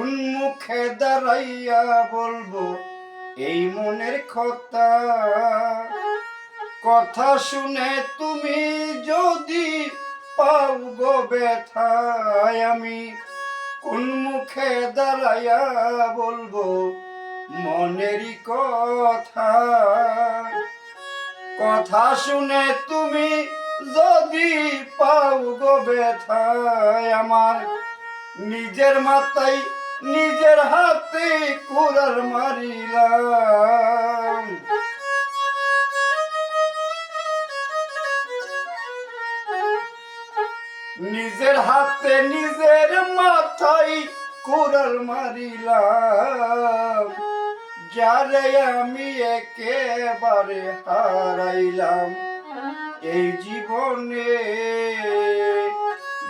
কোন মুখে দাঁড়াইয়া বলব, এই মনের কথা। কথা শুনে তুমি যদি পাও গো ব্যথায় আমি। কোন মুখে দাঁড়াইয়া বলব, মনেরই কথা। কথা শুনে তুমি যদি পাও গো ব্যথায় আমার, নিজের মাথায় নিজের হাতে কুড়ার মারিলাম। নিজের হাতে নিজের মাথায় কুড়াল মারিলাম। যারে আমি একেবারে হারাইলাম। এই জীবনে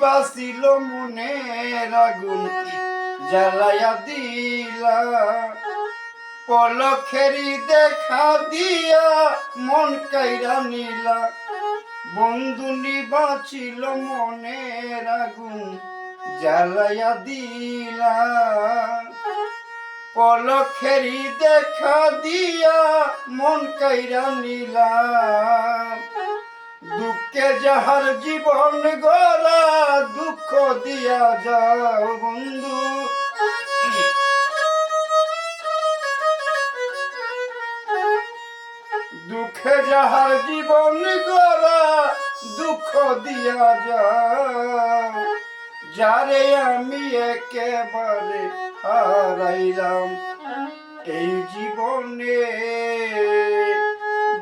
নিবাসিল মনের আগুন জ্বালায়া দিলা। পলখেরি দেখা দিয়া মন কাইরা নিলা। বন্ধু নিবাচিল মনের আগুন জ্বালায়া দিলা। পলখেরি দেখা দিয়া মন কাইরা নিলা। দুঃখে যাহার জীবন গড়া দুঃখ দিয়া যাও বন্ধু। দুঃখে যাহার জীবন গড়া দুঃখ দিয়া যাও। যারে আমি একেবারে হারাইলাম, এই জীবনে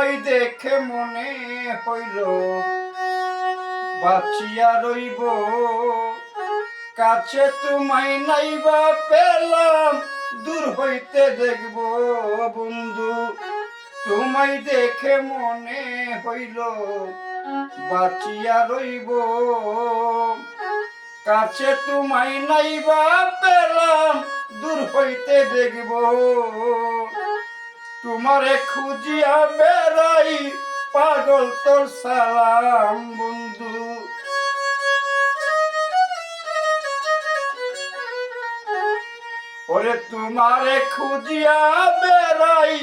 তোমায় দেখে মনে হইল, বাঁচিয়া রইব। কাছে তোমায় নাইবা পেলাম, দূর হইতে দেখব বন্ধু। তোমায় দেখে মনে হইল, বাঁচিয়া রইব। কাছে তোমায় নাইবা পেলাম, দূর হইতে দেখব। তোমারে খুঁজিয়া বেড়াই পাগল তোর সালাম, বন্ধু। ওরে তোমারে খুঁজিয়া বেড়াই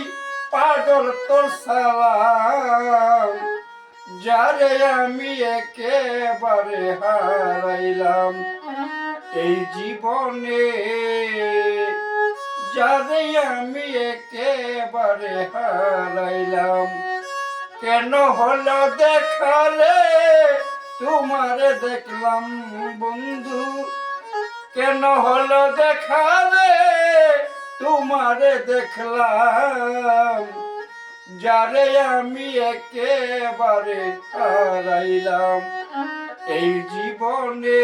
পাগল তোর সালাম, যারে আমি একেবারে হারাইলাম। এই জীবনে যারে আমি একেবারে হারাইলাম। কেন হলো দেখালে? তোমারে দেখলাম বন্ধু। কেন হলো দেখালে? তোমারে দেখলাম। যারে আমি একেবারে হারাইলাম। এই জীবনে